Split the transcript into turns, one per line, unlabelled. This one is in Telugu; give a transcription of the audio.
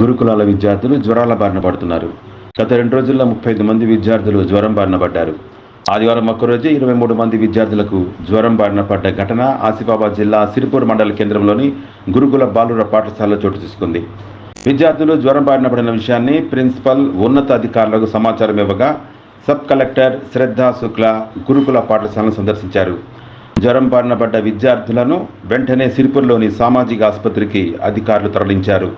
గురుకులాల విద్యార్థులు జ్వరాల బారిన పడుతున్నారు. గత రెండు రోజుల్లో ముప్పై ఐదు మంది విద్యార్థులు జ్వరం బారిన పడ్డారు. ఆదివారం ఒక్కరోజు ఇరవై మూడు మంది విద్యార్థులకు జ్వరం బారిన పడ్డ ఘటన ఆసిఫాబాద్ జిల్లా సిరిపూర్ మండల కేంద్రంలోని గురుకుల బాలుర పాఠశాలలో చోటు చేసుకుంది. విద్యార్థులు జ్వరం బారిన పడిన విషయాన్ని ప్రిన్సిపల్ ఉన్నత అధికారులకు సమాచారం ఇవ్వగా సబ్ కలెక్టర్ శ్రద్ధా శుక్ల గురుకుల పాఠశాలను సందర్శించారు. జ్వరం బారిన పడ్డ విద్యార్థులను వెంటనే సిరిపూర్లోని సామాజిక ఆసుపత్రికి అధికారులు తరలించారు.